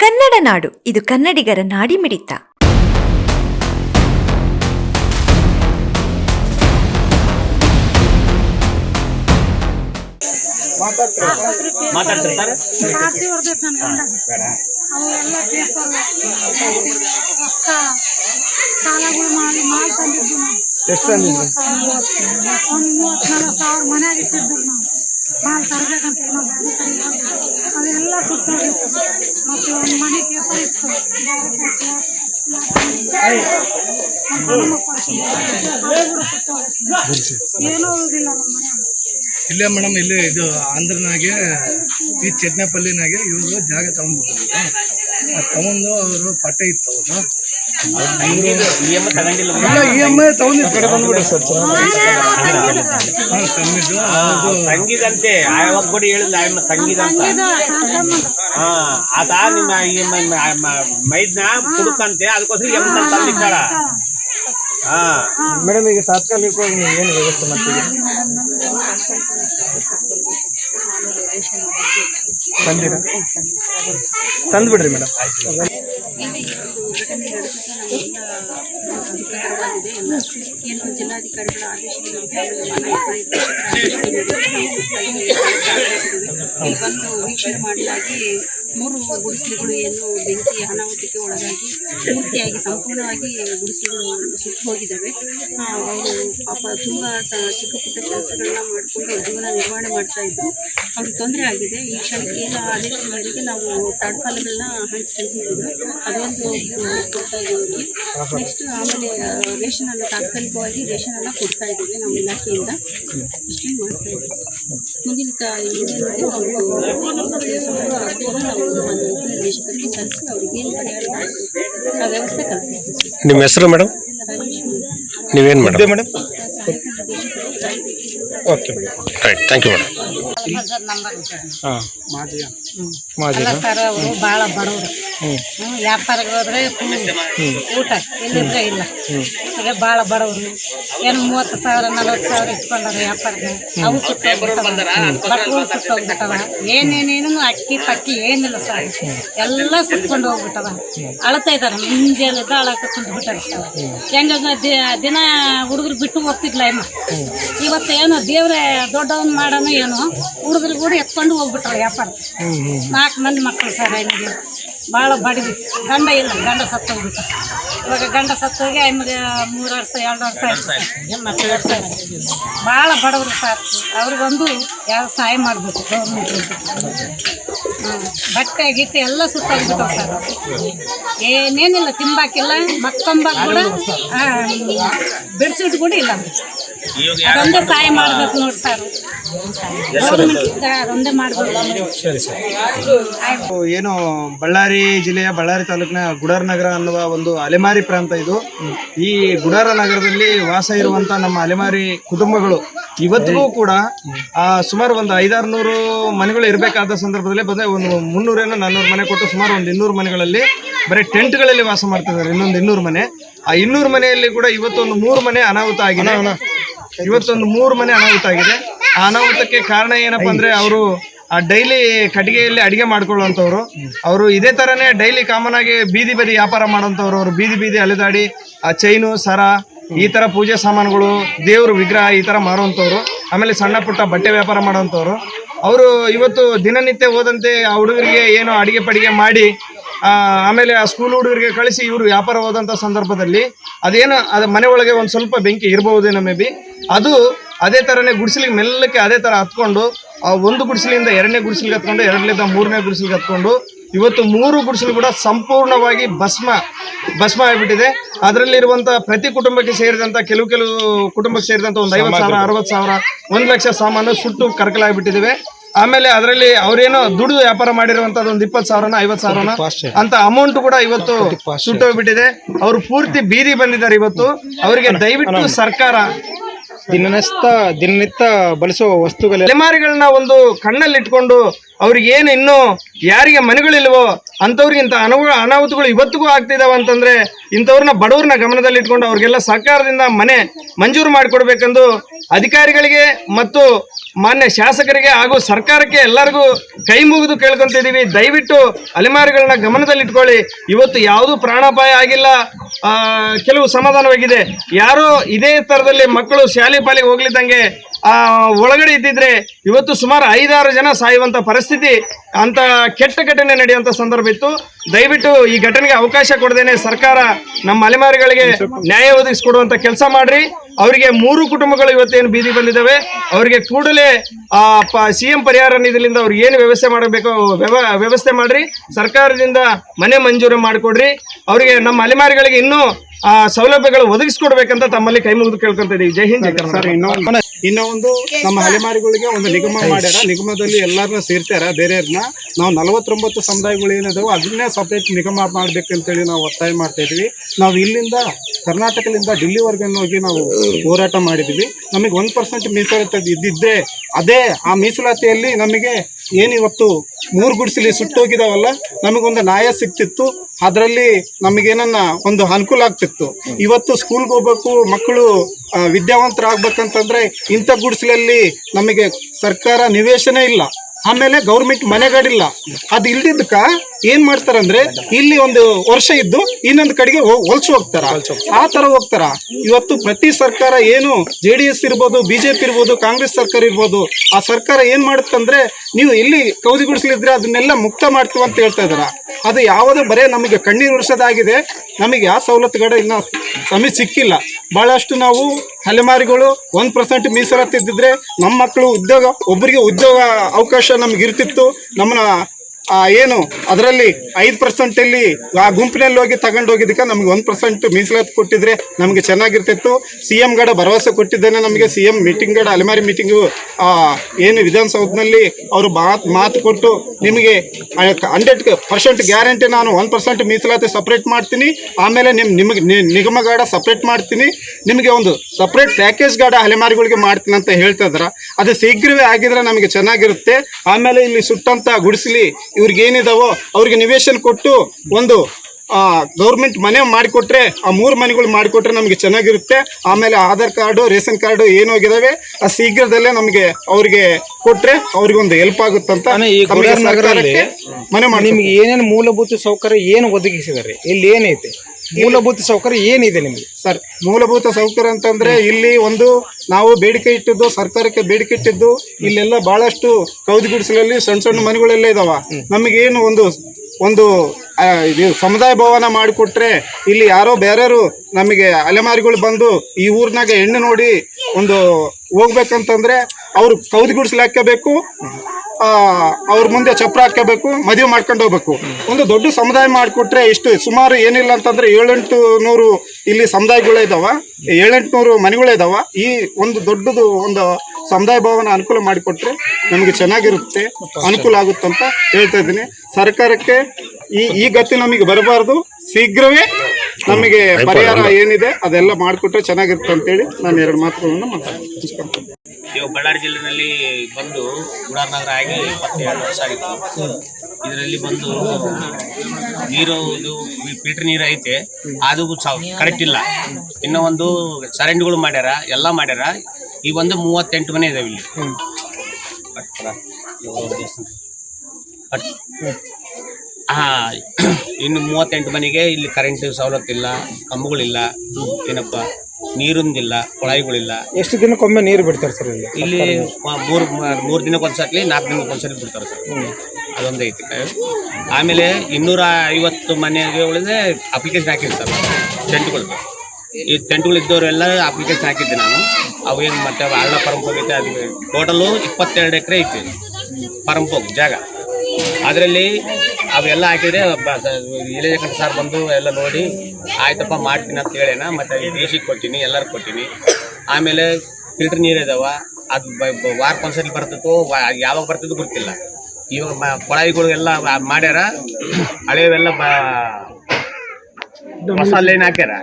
ಕನ್ನಡ ನಾಡು ಇದು ಕನ್ನಡಿಗರ ನಾಡಿಮಿಡಿತ ಮಾತಾಡ್ತಾರೆ ಸರ್ ಆಸೆ ಹೊಡ್ದೈತೆ ನನ್ನ ಗಂಡ ಅವೆಲ್ಲ ಪೇಪರ್ ರೊಕ್ಕ ಸಾಲಗಳು ಮಾಡಿ ಮಾಲ್ ತಂದಿದ್ದು ನಾವು ಒಂದು ಸಾವಿರ ಮನ್ಯಾಗ ಇಟ್ಟಿದ್ದು ನಾವು. ಮಾಲ್ ತರಬೇಕಂತ ನಾವು ಗಾಡಿ ಕಡೆ ಹೋಗಿ. ಅವೆಲ್ಲ ಸುತ್ತೋಗಿತ್ತು ಮತ್ತು ಒಂದು ಮನೆ ಪೇಪರ್ ಇತ್ತು ಏನೂ ನಮ್ಮ ಇಲ್ಲೇ ಮೇಡಮ್ ಇಲ್ಲಿ ಇದು ಆಂಧ್ರನಾಗೆ ಈ ಚಟ್ನಪಲ್ಲಿನಾಗೆ ಇವರು ಜಾಗ ತಗೊಂಡಿದ್ರು ತಗೊಂಡು ಅವರು ಪಟ್ಟೆ ಇತ್ತು ಅವರು. ಇ ಎಂ ತಗೊಂಡಿಲ್ಲ ಇಲ್ಲ ಇ ಎಂ ಐ ತಂಗಿದಂತೆ. ಆವಾಗ ಕೂಡ ಹೇಳಿಲ್ಲ ತಂಗಿದಂತ. ಆತ ನಿಮ್ಮ ಈ ಮ- ಮ- ಮೈದ್ನ ಕುಡುಕಂತೆ ಅದಕ್ಕೋಸ್ಕರ ಎಂ ತಂದಿಟ್ಟಾಳ ಹಾ. ಮೇಡಮ್ ಈಗ ತಾತ್ಕಾಲಿಕವಾಗಿ ನೀವು ಏನು ವ್ಯವಸ್ಥೆ ಮಾಡ್ತೀವಿ ತಂದಿರ? ತಂದು ಬಿಡ್ರಿ ಮೇಡಮ್ ಜಿಲ್ಲಾಧಿಕಾರಿಗಳ ಆದೇಶದಂತೆ ಇಲ್ಲಿ ಬಂದು ವೀಕ್ಷಣೆ ಮಾಡಲಾಗಿ ಮೂರು ಗುಡಿಸಲುಗಳು ಏನು ಬೆಂಕಿ ಅನಾಹುತಕ್ಕೆ ಒಳಗಾಗಿ ಪೂರ್ತಿಯಾಗಿ ಸಂಪೂರ್ಣವಾಗಿ ಗುಡಿಸಲುಗಳು ಸುಟ್ಟು ಹೋಗಿದ್ದಾವೆ. ಅವರು ಪಾಪ ತುಂಬ ಚಿಕ್ಕ ಪುಟ್ಟ ಕೆಲಸಗಳನ್ನ ಮಾಡಿಕೊಂಡು ಜೀವನ ನಿರ್ವಹಣೆ ಮಾಡ್ತಾ ಇದ್ರು. ಅವ್ರಿಗೆ ತೊಂದರೆ ಆಗಿದೆ. ಈ ಕ್ಷಣಕ್ಕೆ ಏನು ಆದೇಶದ ಮೇರೆಗೆ ನಾವು ತಾಡ್ಪಾಲುಗಳನ್ನ ಹಂಚ್ಕೊಂಡಿದ್ದೀವಿ ಅದೊಂದು ಕೊಡ್ತಾ ಇದ್ದೀವಿ ನೆಕ್ಸ್ಟ್ ಆಮೇಲೆ ರೇಷನನ್ನು ತಾತ್ಕಾಲಿಕವಾಗಿ ರೇಷನ್ ಅನ್ನ ಕೊಡ್ತಾ ಇದ್ದೀವಿ ನಮ್ಮ ಇಲಾಖೆಯಿಂದ. ಇಷ್ಟೇ ಮಾಡ್ತಾ ಇದ್ದೀವಿ. ಮುಂದಿನ ಕ ಏನೇನು ಅವರು ಸಂಪೂರ್ಣ ನಾವು ನಮ್ಮ ನಿರ್ದೇಶಕರಿಗೆ ಸಲ್ಲಿಸಿ ಅವ್ರಿಗೆ ಏನು ಪರಿಹಾರ ಮಾಡಬೇಕು ಆ ವ್ಯವಸ್ಥೆ ಕಲ್ಪಿಸ್ತೀವಿ ನಿಮ್ಮ ಹೆಸರು ಮೇಡಮ್? ನೀವೇನು madam? Madam. Okay madam. Right thank you madam. ಹಾಂ. ಮಾಜಿ ಮಾಜಿ ಅಲ್ಲ ಸರ್ ಅವರು ಭಾಳ ಬಡವರು. ವ್ಯಾಪಾರಕ್ಕೆ ಹೋದ್ರೆ ಫುಲ್ ಊಟ ಇಲ್ಲಿದ್ರೆ ಇಲ್ಲ. ಈಗ ಭಾಳ ಬಡವರು. ಏನು ಮೂವತ್ತು ಸಾವಿರ, ನಲವತ್ತು ಸಾವಿರ ಇಟ್ಕೊಂಡಾರ ವ್ಯಾಪಾರಕ್ಕೆ ಅವು ಸುತ್ತೋಗ್ಬಿಟ್ಟವ ಏನೇನೇನು ಅಕ್ಕಿ ಪಕ್ಕಿ ಏನಿಲ್ಲ ಸರ್. ಎಲ್ಲ ಸುತ್ಕೊಂಡು ಹೋಗ್ಬಿಟ್ಟವ. ಅಳ್ತಾ ಇದಾರೆ ಮುಂಜಾನೆದ ಅಳಕ ಕುಂತು ಬಿಟ್ಟಾರೆ ಸರ್ ಹೆಂಗ ದಿನ ಹುಡುಗರು ಬಿಟ್ಟು ಹೋಗ್ತಿದ್ಲ ಏನ ಇವತ್ತು ಏನೋ ದೇವ್ರೆ ದೊಡ್ಡವನ್ ಮಾಡೋನು ಏನೋ, ಹುಡುಗರು ಕೂಡ ಎತ್ಕೊಂಡು ಹೋಗ್ಬಿಟ್ರ ವ್ಯಾಪಾರ. ನಾಲ್ಕು ಮಂದಿ ಮಕ್ಕಳು ಸರ್ ಐನಿಗೆ ಭಾಳ ಬಡವಿ ಗಂಡ ಇಲ್ಲ, ಗಂಡ ಸತ್ತು ಹೋಗ್ಬಿಟ್ಟು ಇವಾಗ ಗಂಡ ಸತ್ತು ಹೋಗಿ ಆಮೇಲೆ ಮೂರು ವರ್ಷ, ಎರಡು ವರ್ಷ ಆಯ್ತು. ಮತ್ತೆ ವರ್ಷ ಭಾಳ ಬಡವರು ಸಾಕು. ಅವ್ರಿಗೊಂದು ಯಾವ ಸಹಾಯ ಮಾಡಬೇಕು ಗೌರ್ಮೆಂಟ್ ಬಟ್ಟೆ, ಗಿಟ್ಟೆ ಎಲ್ಲ ಸುತ್ತಾಗ್ಬಿಟ್ಟವು ಸರ್ ಏನೇನಿಲ್ಲ ತಿಂಬಾಕಿಲ್ಲ ಮಕ್ಕಂಬ ಕೂಡ ಬೆಡ್ಶೀಟ್ ಕೂಡ ಇಲ್ಲ. ಅದೊಂದೇ ಸಹಾಯ ಮಾಡ್ಬೇಕು ನೋಡಿ ಸರ್. ಗೌರ್ಮೆಂಟ್ ಅದೊಂದೇ ಮಾಡ್ಬೇಕು. ಸರಿ ಸರ್. ಏನು ಬಳ್ಳಾರಿ ಜಿಲ್ಲೆಯ ಬಳ್ಳಾರಿ ತಾಲೂಕಿನ ಗುಡಾರ್ ನಗರ ಅನ್ನುವ ಒಂದು ಅಲೆಮಾರಿ ಪ್ರಾಂತ ಇದು. ಈ ಗುಡಾರ ನಗರದಲ್ಲಿ ವಾಸ ಇರುವಂತ ನಮ್ಮ ಅಲೆಮಾರಿ ಕುಟುಂಬಗಳು ಇವತ್ತಿಗೂ ಕೂಡ ಆ ಸುಮಾರು ಒಂದು ಐದಾರು ನೂರು ಮನೆಗಳು ಇರಬೇಕಾದ ಸಂದರ್ಭದಲ್ಲಿ ಬಂದ್ರೆ ಒಂದು ಮುನ್ನೂರೇನೋ ನಾನ್ನೂರು ಮನೆ ಕೊಟ್ಟು ಸುಮಾರು ಒಂದು ಇನ್ನೂರು ಮನೆಗಳಲ್ಲಿ ಬರೀ ಟೆಂಟ್ಗಳಲ್ಲಿ ವಾಸ ಮಾಡ್ತಿದ್ದಾರೆ ಇನ್ನೊಂದು ಇನ್ನೂರು ಮನೆ. ಆ ಇನ್ನೂರು ಮನೆಯಲ್ಲಿ ಕೂಡ ಇವತ್ತೊಂದು ಮೂರು ಮನೆ ಅನಾಹುತ ಆಗಿದೆ. ಇವತ್ತೊಂದು ಮೂರು ಮನೆ ಅನಾಹುತ ಆಗಿದೆ. ಆ ಅನಾಹುತಕ್ಕೆ ಕಾರಣ ಏನಪ್ಪ ಅಂದ್ರೆ ಅವರು, ಆ ಡೈಲಿ ಕಟ್ಟಿಗೆಯಲ್ಲಿ ಅಡಿಗೆ ಮಾಡ್ಕೊಳ್ಳುವಂಥವ್ರು. ಅವರು ಇದೇ ತರನೇ ಡೈಲಿ ಕಾಮನ್ ಆಗಿ ಬೀದಿ ಬದಿ ವ್ಯಾಪಾರ ಮಾಡುವಂತವ್ರು ಅವರು ಬೀದಿ ಬೀದಿ ಅಲೆದಾಡಿ, ಆ ಚೈನು ಸರ, ಈ ತರ ಪೂಜೆ ಸಾಮಾನುಗಳು, ದೇವ್ರ ವಿಗ್ರಹ ಈ ತರ ಮಾರುವಂಥವ್ರು. ಆಮೇಲೆ ಸಣ್ಣ ಪುಟ್ಟ ಬಟ್ಟೆ ವ್ಯಾಪಾರ ಮಾಡುವಂಥವ್ರು. ಅವರು ಇವತ್ತು ದಿನನಿತ್ಯ ಹೋದಂತೆ ಆ ಹುಡುಗರಿಗೆ ಏನು ಅಡಿಗೆ ಪಡಿಗೆ ಮಾಡಿ ಆಮೇಲೆ ಆ ಸ್ಕೂಲ್ ಹುಡುಗರಿಗೆ ಕಳಿಸಿ ಇವರು ವ್ಯಾಪಾರ ಹೋದಂಥ ಸಂದರ್ಭದಲ್ಲಿ ಅದೇನು, ಅದ ಮನೆ ಒಳಗೆ ಒಂದು ಸ್ವಲ್ಪ ಬೆಂಕಿ ಇರಬಹುದೇನೋ ಮೇ ಬಿ. ಅದು ಅದೇ ಥರನೇ ಗುಡಿಸಲಿಗೆ ಮೆಲ್ಲಕ್ಕೆ ಅದೇ ಥರ ಹತ್ಕೊಂಡು ಆ ಒಂದು ಗುಡಿಸಲಿಂದ ಎರಡನೇ ಗುಡಿಸಲಿಗೆ ಹತ್ಕೊಂಡು ಎರಡನೇದ ಮೂರನೇ ಗುಡಿಸಲಿಗೆ ಹತ್ಕೊಂಡು ಇವತ್ತು ಮೂರು ಗುಡಿಸಲು ಕೂಡ ಸಂಪೂರ್ಣವಾಗಿ ಭಸ್ಮ ಭಸ್ಮ ಆಗಿಬಿಟ್ಟಿದೆ. ಅದರಲ್ಲಿರುವಂಥ ಪ್ರತಿ ಕುಟುಂಬಕ್ಕೆ ಸೇರಿದಂಥ ಕೆಲವು ಕೆಲವು ಕುಟುಂಬಕ್ಕೆ ಸೇರಿದಂಥ ಒಂದು ಐವತ್ತು ಸಾವಿರ ಅರವತ್ತು ಸಾವಿರ ಒಂದು ಲಕ್ಷ ಸಾಮಾನು ಸುಟ್ಟು ಕರ್ಕಲಾಗಿಬಿಟ್ಟಿದ್ದೇವೆ ಆಮೇಲೆ ಅದರಲ್ಲಿ ಅವರೇನೋ ದುಡಿದು ವ್ಯಾಪಾರ ಮಾಡಿರುವಂತದ್ದು ಒಂದು ಇಪ್ಪತ್ತು ಸಾವಿರನ ಐವತ್ತು ಸಾವಿರನ ಅಂತ ಅಮೌಂಟ್ ಕೂಡ ಇವತ್ತು ಸುಟ್ಟೋಗ್ಬಿಟ್ಟಿದೆ. ಅವರು ಪೂರ್ತಿ ಬೀದಿ ಬಂದಿದ್ದಾರೆ ಇವತ್ತು. ಅವರಿಗೆ ದಯವಿಟ್ಟು ಸರ್ಕಾರ ದಿನನಿತ್ಯ ದಿನನಿತ್ಯ ಬಳಸುವ ವಸ್ತುಗಳ. ಅಲೆಮಾರಿಗಳನ್ನ ಒಂದು ಕಣ್ಣಲ್ಲಿ ಇಟ್ಕೊಂಡು ಅವ್ರಿಗೆ ಏನು ಇನ್ನೂ ಯಾರಿಗೆ ಮನೆಗಳಿಲ್ವೋ ಅಂಥವ್ರಿಗೆ ಇಂಥ ಅನು ಅನಾಹುತಗಳು ಇವತ್ತಿಗೂ ಆಗ್ತಿದ್ದಾವೆ ಅಂತಂದರೆ ಇಂಥವ್ರನ್ನ ಬಡವ್ರನ್ನ ಗಮನದಲ್ಲಿಟ್ಕೊಂಡು ಅವ್ರಿಗೆಲ್ಲ ಸರ್ಕಾರದಿಂದ ಮನೆ ಮಂಜೂರು ಮಾಡಿಕೊಡ್ಬೇಕೆಂದು ಅಧಿಕಾರಿಗಳಿಗೆ ಮತ್ತು ಮಾನ್ಯ ಶಾಸಕರಿಗೆ ಹಾಗೂ ಸರ್ಕಾರಕ್ಕೆ ಎಲ್ಲರಿಗೂ ಕೈ ಮುಗಿದು ಕೇಳ್ಕೊತಿದ್ದೀವಿ. ದಯವಿಟ್ಟು ಅಲೆಮಾರಿಗಳನ್ನ ಗಮನದಲ್ಲಿಟ್ಕೊಳ್ಳಿ. ಇವತ್ತು ಯಾವುದೂ ಪ್ರಾಣಾಪಾಯ ಆಗಿಲ್ಲ. ಕೆಲವು ಸಮಾಧಾನವಾಗಿದೆ. ಯಾರೋ ಇದೇ ಥರದಲ್ಲಿ ಮಕ್ಕಳು ಶಾಲೆ ಪಾಲಿಗೆ ಹೋಗ್ಲಿದ್ದಂಗೆ ಒಳಗಡೆ ಇದ್ದಿದ್ರೆ ಇವತ್ತು ಸುಮಾರು ಐದಾರು ಜನ ಸಾಯುವಂತ ಪರಿಸ್ಥಿತಿ ಅಂತ ಕೆಟ್ಟ ಘಟನೆ ನಡೆಯುವಂಥ ಸಂದರ್ಭ ಇತ್ತು. ದಯವಿಟ್ಟು ಈ ಘಟನೆಗೆ ಅವಕಾಶ ಕೊಡದೇನೆ ಸರ್ಕಾರ ನಮ್ಮ ಅಲೆಮಾರಿಗಳಿಗೆ ನ್ಯಾಯ ಒದಗಿಸಿಕೊಡುವಂತ ಕೆಲಸ ಮಾಡ್ರಿ. ಅವರಿಗೆ ಮೂರು ಕುಟುಂಬಗಳು ಇವತ್ತೇನು ಬೀದಿ ಬಂದಿದ್ದಾವೆ, ಅವರಿಗೆ ಕೂಡಲೇ ಸಿ ಎಂ ಪರಿಹಾರ ನಿಧಿಯಿಂದ ಅವ್ರಿಗೆ ಏನು ವ್ಯವಸ್ಥೆ ಮಾಡಬೇಕು, ವ್ಯವ, ವ್ಯವಸ್ಥೆ ಮಾಡಿರಿ, ಸರ್ಕಾರದಿಂದ ಮನೆ ಮಂಜೂರು ಮಾಡಿಕೊಡ್ರಿ. ಅವರಿಗೆ ನಮ್ಮ ಅಲೆಮಾರಿಗಳಿಗೆ ಇನ್ನೂ ಆ ಸೌಲಭ್ಯಗಳು ಒದಗಿಸ್ಕೊಡ್ಬೇಕಂತ ತಮ್ಮಲ್ಲಿ ಕೈ ಮುಗಿದು ಕೇಳ್ಕೊಂತ ಇದೀವಿ ಜೈ ಹಿಂದ್ ಜೈ ಕರ್ನಾಟಕ. ಸರ್ ಇನ್ನೊಂದು ಇನ್ನೂ ಒಂದು ನಮ್ಮ ಅಲೆಮಾರಿಗಳಿಗೆ ಒಂದು ನಿಗಮ ಮಾಡ್ಯಾರ. ನಿಗಮದಲ್ಲಿ ಎಲ್ಲರನ್ನ ಸೇರ್ತಾರ. ಬೇರೆಯವ್ರನ್ನ ನಾವು ನಲವತ್ತೊಂಬತ್ತು ಸಮುದಾಯಗಳು ಏನಿದಾವೆ ಅದನ್ನೇ ಸಪ್ರೇಟ್ ನಿಗಮ ಮಾಡ್ಬೇಕಂತೇಳಿ ನಾವು ಒತ್ತಾಯ ಮಾಡ್ತಾ ಇದ್ವಿ ನಾವು ಇಲ್ಲಿಂದ ಕರ್ನಾಟಕದಿಂದ ಡೆಲ್ಲಿವರೆಗೂ ಹೋಗಿ ನಾವು ಹೋರಾಟ ಮಾಡಿದ್ವಿ. ನಮಗೆ ಒಂದು ಪರ್ಸೆಂಟ್ ಮೀಸಲಾತಿ ಇದ್ದಿದ್ರೆ ಅದೇ ಆ ಮೀಸಲಾತಿಯಲ್ಲಿ ನಮಗೆ ಏನಿವತ್ತು ಮೂರು ಗುಡಿಸಲಿ ಸುಟ್ಟೋಗಿದಾವಲ್ಲ, ನಮಗೊಂದು ನ್ಯಾಯ ಸಿಗ್ತಿತ್ತು ಅದರಲ್ಲಿ ನಮಗೇನನ್ನ ಒಂದು ಅನುಕೂಲ ಆಗ್ತಿತ್ತು. ಇವತ್ತು ಸ್ಕೂಲ್ಗೆ ಹೋಗ್ಬೇಕು, ಮಕ್ಕಳು ವಿದ್ಯಾವಂತರಾಗಬೇಕಂತಂದ್ರೆ ಇಂಥ ಗುಡಿಸಲಲ್ಲಿ ನಮಗೆ ಸರ್ಕಾರ ನಿವೇಶನೇ ಇಲ್ಲ. ಆಮೇಲೆ ಗೌರ್ಮೆಂಟ್ ಮನೆಗಾಡಿಲ್ಲ ಅದು ಇಲ್ದಿದ್ದಕ್ಕ ಏನ್ ಮಾಡ್ತಾರಂದ್ರೆ ಇಲ್ಲಿ ಒಂದು ವರ್ಷ ಇದ್ದು ಇನ್ನೊಂದು ಕಡೆಗೆ ಹೊಲ್ಸು ಹೋಗ್ತಾರ. ಆ ತರ ಹೋಗ್ತಾರ. ಇವತ್ತು ಪ್ರತಿ ಸರ್ಕಾರ ಏನು ಜೆ ಡಿ ಎಸ್ ಇರ್ಬೋದು ಬಿಜೆಪಿ ಇರ್ಬೋದು ಕಾಂಗ್ರೆಸ್ ಸರ್ಕಾರ ಇರ್ಬೋದು ಆ ಸರ್ಕಾರ ಏನ್ ಮಾಡುತ್ತಂದ್ರೆ ನೀವು ಇಲ್ಲಿ ಕೌದಿ ಗುಡಿಸಲಿದ್ರೆ ಅದನ್ನೆಲ್ಲ ಮುಕ್ತ ಮಾಡ್ತೀವಿ ಅಂತ ಹೇಳ್ತಾ ಇದಾರ. ಅದು ಯಾವುದೋ ಬರೇ ನಮಗೆ ಕಣ್ಣೀರು ಉರ್ಸೋದಾಗಿದೆ ನಮಗೆ ಯಾವ ಸವಲತ್ತುಗಳು ಇನ್ನ ಸಮಿ ಸಿಕ್ಕಿಲ್ಲ. ಬಹಳಷ್ಟು ನಾವು ಅಲೆಮಾರಿಗಳು ಒಂದ್ ಪರ್ಸೆಂಟ್ ಮೀಸಲಾತಿದ್ದಿದ್ರೆ ನಮ್ಮ ಮಕ್ಕಳು ಉದ್ಯೋಗ ಒಬ್ಬರಿಗೆ ಉದ್ಯೋಗ ಅವಕಾಶ ನಮ್ಗೆ ಇರ್ತಿತ್ತು. ನಮ್ಮನ್ನ ಏನು, ಅದರಲ್ಲಿ ಐದು ಪರ್ಸೆಂಟಲ್ಲಿ ಆ ಗುಂಪಿನಲ್ಲಿ ಹೋಗಿ ತಗೊಂಡು ಹೋಗಿದ್ದಕ್ಕೆ ನಮಗೆ ಒಂದು ಪರ್ಸೆಂಟ್ ಮೀಸಲಾತಿ ಕೊಟ್ಟಿದ್ರೆ ನಮಗೆ ಚೆನ್ನಾಗಿರ್ತಿತ್ತು. ಸಿ ಎಂ ಗಡ ಭರವಸೆ ಕೊಟ್ಟಿದ್ದೇನೆ ನಮಗೆ. ಸಿ ಎಂ ಮೀಟಿಂಗ್ ಗಡ, ಅಲೆಮಾರಿ ಮೀಟಿಂಗು ಏನು ವಿಧಾನಸೌಧದಲ್ಲಿ ಅವರು ಮಾತು ಕೊಟ್ಟು ನಿಮಗೆ ಹಂಡ್ರೆಡ್ ಪರ್ಸೆಂಟ್ ಗ್ಯಾರಂಟಿ ನಾನು ಒನ್ ಪರ್ಸೆಂಟ್ ಮೀಸಲಾತಿ ಸಪ್ರೇಟ್ ಮಾಡ್ತೀನಿ. ಆಮೇಲೆ ನಿಮ್ಮ ನಿಮಗೆ ನಿಗಮ ಗಾಡ ಸಪ್ರೇಟ್ ಮಾಡ್ತೀನಿ. ನಿಮಗೆ ಒಂದು ಸಪ್ರೇಟ್ ಪ್ಯಾಕೇಜ್ ಗಾಡ ಅಲೆಮಾರಿಗಳಿಗೆ ಮಾಡ್ತೀನಿ ಅಂತ ಹೇಳ್ತಾ ಇದ್ರ. ಅದು ಶೀಘ್ರವೇ ಆಗಿದ್ರೆ ನಮಗೆ ಚೆನ್ನಾಗಿರುತ್ತೆ. ಆಮೇಲೆ ಇಲ್ಲಿ ಸುಟ್ಟಂತ ಗುಡಿಸಲಿ ಇವ್ರಿಗೆ ಏನಿದಾವೋ ಅವ್ರಿಗೆ ನಿವೇಶನ ಕೊಟ್ಟು ಒಂದು ಗೌರ್ಮೆಂಟ್ ಮನೆ ಮಾಡಿಕೊಟ್ರೆ ಆ ಮೂರು ಮನೆಗಳು ಮಾಡಿಕೊಟ್ರೆ ನಮಗೆ ಚೆನ್ನಾಗಿರುತ್ತೆ. ಆಮೇಲೆ ಆಧಾರ್ ಕಾರ್ಡು ರೇಷನ್ ಕಾರ್ಡು ಏನು ಹೋಗಿದಾವೆ ಆ ಶೀಘ್ರದಲ್ಲೇ ನಮಗೆ ಅವ್ರಿಗೆ ಕೊಟ್ರೆ ಅವ್ರಿಗೆ ಒಂದು ಹೆಲ್ಪ್ ಆಗುತ್ತಂತ ಮನೆ ಮಾಡಿ ನಿಮ್ಗೆ ಏನೇನು ಮೂಲಭೂತ ಸೌಕರ್ಯ ಏನು ಒದಗಿಸಿದಾರೆ ಇಲ್ಲಿ ಏನೈತೆ ಮೂಲಭೂತ ಸೌಕರ್ಯ ಏನಿದೆ ನಿಮಗೆ? ಸರ್ ಮೂಲಭೂತ ಸೌಕರ್ಯ ಅಂತಂದ್ರೆ ಇಲ್ಲಿ ಒಂದು ನಾವು ಬೇಡಿಕೆ ಇಟ್ಟಿದ್ದು ಸರ್ಕಾರಕ್ಕೆ ಬೇಡಿಕೆ ಇಟ್ಟಿದ್ದು ಇಲ್ಲೆಲ್ಲ ಬಹಳಷ್ಟು ಕೌದಿ ಗುಡಿಸಲಲ್ಲಿ ಸಣ್ಣ ಸಣ್ಣ ಮನೆಗಳೆಲ್ಲ ಇದಾವ. ನಮಗೇನು ಒಂದು ಒಂದು ಇದು ಸಮುದಾಯ ಭವನ ಮಾಡಿಕೊಟ್ರೆ ಇಲ್ಲಿ ಯಾರೋ ಬೇರೆಯವರು ನಮಗೆ ಅಲೆಮಾರಿಗಳು ಬಂದು ಈ ಊರಿನಾಗ ಹೆಣ್ಣು ನೋಡಿ ಒಂದು ಹೋಗ್ಬೇಕಂತಂದ್ರೆ ಅವ್ರು ಕೌದು ಗುಡಿಸಲು ಹಾಕಬೇಕು ಅವ್ರ ಮುಂದೆ ಚಪ್ರ ಹಾಕಬೇಕು ಮದುವೆ ಮಾಡ್ಕೊಂಡು ಹೋಗ್ಬೇಕು. ಒಂದು ದೊಡ್ಡ ಸಮುದಾಯ ಮಾಡಿಕೊಟ್ರೆ ಇಷ್ಟು ಸುಮಾರು ಏನಿಲ್ಲ ಅಂತಂದ್ರೆ ಏಳೆಂಟು ನೂರು ಇಲ್ಲಿ ಸಮುದಾಯಗಳೇ ಇದಾವ. ಏಳೆಂಟು ನೂರು ಮನೆಗಳು ಇದಾವ. ಈ ಒಂದು ದೊಡ್ಡದು ಒಂದು ಸಮುದಾಯ ಭವನ ಅನುಕೂಲ ಮಾಡಿಕೊಟ್ರೆ ನಮಗೆ ಚೆನ್ನಾಗಿರುತ್ತೆ, ಅನುಕೂಲ ಆಗುತ್ತಂತ ಹೇಳ್ತಾ ಇದ್ದೀನಿ. ಸರ್ಕಾರಕ್ಕೆ ಈ ಈ ಗತಿ ನಮಗೆ ಬರಬಾರ್ದು. ಶೀಘ್ರವೇ ನಮಗೆ ಪರಿಹಾರ ಏನಿದೆ ಅದೆಲ್ಲ ಮಾಡಿಕೊಟ್ರೆ ಚೆನ್ನಾಗಿರುತ್ತೆ ಅಂತೇಳಿ ನಾನು ಎರಡು ಮಾತುಗಳನ್ನು ಮಾತಾಡ್ತೀನಿ. ಇವಾಗ ಬಳ್ಳಾರಿ ಜಿಲ್ಲೆನಲ್ಲಿ ಬಂದು ಗುಡಾರ್ ನಗರ ಆಗಿ ಇಪ್ಪತ್ತೆರಡು ವರ್ಷ ಆಗಿತ್ತು ಇದರಲ್ಲಿ ಬಂದು ನೀರು ಇದು ಫಿಲ್ಟರ್ ನೀರು ಐತೆ ಅದು ಕರೆಕ್ಟ್ ಇಲ್ಲ. ಇನ್ನೂ ಒಂದು ಚರಂಡಿಗಳು ಮಾಡ್ಯಾರ ಎಲ್ಲ ಮಾಡ್ಯಾರ. ಈ ಒಂದು ಮೂವತ್ತೆಂಟು ಮನೆ ಇದಾವೆ ಇಲ್ಲಿ. ಹಾ ಇನ್ನು ಮೂವತ್ತೆಂಟು ಮನೆಗೆ ಇಲ್ಲಿ ಕರೆಂಟ್ ಸವಲತ್ತಿಲ್ಲ ಕಂಬಗಳಿಲ್ಲ. ಏನಪ್ಪ? ನೀರಿಂದಿಲ್ಲ ಕೊಳಾಯಿಗಳಿಲ್ಲ. ಎಷ್ಟು ದಿನಕ್ಕೊಮ್ಮೆ ನೀರು ಬಿಡ್ತಾರೆ ಸರ್ ಇಲ್ಲಿ? ಇಲ್ಲಿ ಮ- ಮೂರು ಮ- ಮೂರು ದಿನಕ್ಕೆ ಒಂದ್ಸತಿ ನಾಲ್ಕು ದಿನಕ್ಕೆ ಒಂದ್ಸತಿ ಬಿಡ್ತಾರೆ ಸರ್. ಅದೊಂದು ಐತಿ. ಆಮೇಲೆ ಇನ್ನೂರ ಐವತ್ತು ಮನೆಗೆ ಉಳಿದ್ರೆ ಅಪ್ಲಿಕೇಶನ್ ಹಾಕಿದ್ದೆ ಸರ್. ಟೆಂಟ್ಗಳು. ಈ ಟೆಂಟ್ಗಳು ಇದ್ದವರೆಲ್ಲ ಅಪ್ಲಿಕೇಶನ್ ಹಾಕಿದ್ದೆ ನಾನು. ಅವು ಏನು ಮತ್ತೆ ಅರಣ್ಯ ಹಳ್ಳ ಪರಂಪ್ ಅದು ಟೋಟಲು ಇಪ್ಪತ್ತೆರಡು ಎಕರೆ ಐತಿ. ಪರಂಪೋಗ್ ಜಾಗ. ಅದರಲ್ಲಿ ಅವೆಲ್ಲ ಹಾಕಿದ್ರೆ ಇಳಿಜಕಂಠ ಸರ್ ಬಂದು ಎಲ್ಲ ನೋಡಿ, ಆಯ್ತಪ್ಪ, ಮಾಡ್ತೀನಿ ಅಂತ ಹೇಳೇನ? ಮತ್ತೆ ದೇಶಿಗೆ ಕೊಟ್ಟಿನಿ ಎಲ್ಲರಿಗೂ ಕೊಟ್ಟಿನಿ ಆಮೇಲೆ ಫಿಲ್ಟರ್ ನೀರು ಇದಾವ, ಅದು ವಾರಕ್ಕೆ ಒಂದ್ಸರಿ ಬರ್ತಿತ್ತು ಯಾವಾಗ ಬರ್ತಿದ್ದು ಗೊತ್ತಿಲ್ಲ. ಇವಾಗ ಕೊಳಾಯಿಗಳು ಎಲ್ಲ ಮಾಡ್ಯಾರ, ಹಳೆಯವೆಲ್ಲ ಮಸಾಲೆ ಲೈನ್ ಹಾಕ್ಯಾರ.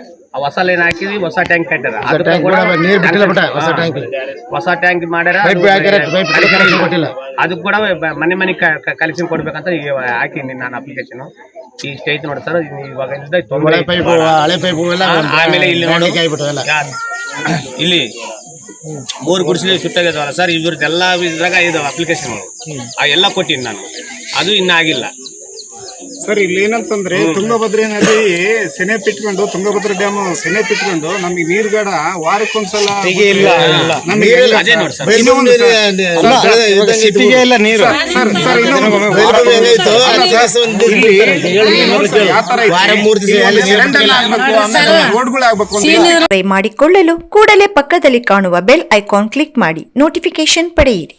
ಹೊಸ ಲೈನ್ ಹಾಕಿದ್ವಿ ಹೊಸ ಟ್ಯಾಂಕ್ ಕಟ್ಟಾರ ಕೂಡ. ಹೊಸ ಟ್ಯಾಂಕ್ ಮಾಡ್ಯಾರ ಅದು ಕೂಡ ಮನೆ ಮನೆ ಕಲೆಕ್ಷನ್ ಕೊಡ್ಬೇಕಂತ ಈಗ ಹಾಕಿನಿ ನಾನು ಅಪ್ಲಿಕೇಶನ್ ಈ ಸ್ಟೇಜ್ ನೋಡಿ ಸರ್ ಇವಾಗ ಆಮೇಲೆ ಇಲ್ಲಿ ನೋಡು. ಇಲ್ಲಿ ಮೂರು ಗುಡಿಸಲು ಸುತ್ತಾಗಿದಾವಲ್ಲ ಸರ್ ಇವ್ರದ್ದೆಲ್ಲ ಇದ್ರಾಗ ಇದಾವೆ ಅಪ್ಲಿಕೇಶನ್ ಆ ಎಲ್ಲ ಕೊಟ್ಟಿನಿ ನಾನು. ಅದು ಇನ್ನೂ ಆಗಿಲ್ಲ. ಸರ್ ಇಲ್ಲಿ ಏನಂತಂದ್ರೆ ತುಂಗಭದ್ರಾ ನದಿ ಸೆನೆ ಬಿಟ್ಕೊಂಡು ತುಂಗಭದ್ರಾ ಡ್ಯಾಮ್ ಸೆನೆ ಬಿಟ್ಕೊಂಡು ನೀರ್ ನೀರ್ಗಡ ವಾರಕ್ಕೊಂದ್ಸಲ ನಮಗೆ ಇಲ್ಲ. ಅದೇ ನೋಡಿ ಸರ್. ಇನ್ನೊಂದು ಸರ್, ಇವಾಗ ಇಲ್ಲ ನೀರು. ಸರ್, ಸರ್, ಇನ್ನೊಂದು ಇಲ್ಲಿ ಯಾವ ತರ ಚರಂಡಿ ಆಗ್ಬೇಕು ಆಮೇಲೆ ರೋಡ್ಗಳು ಆಗ್ಬೇಕು ಅಂತ ಕರೆ ಮಾಡಿಕೊಳ್ಳಲು ಕೂಡಲೇ ಪಕ್ಕದಲ್ಲಿ ಕಾಣುವ ಬೆಲ್ ಐಕಾನ್ ಕ್ಲಿಕ್ ಮಾಡಿ ನೋಟಿಫಿಕೇಶನ್ ಪಡೆಯಿರಿ.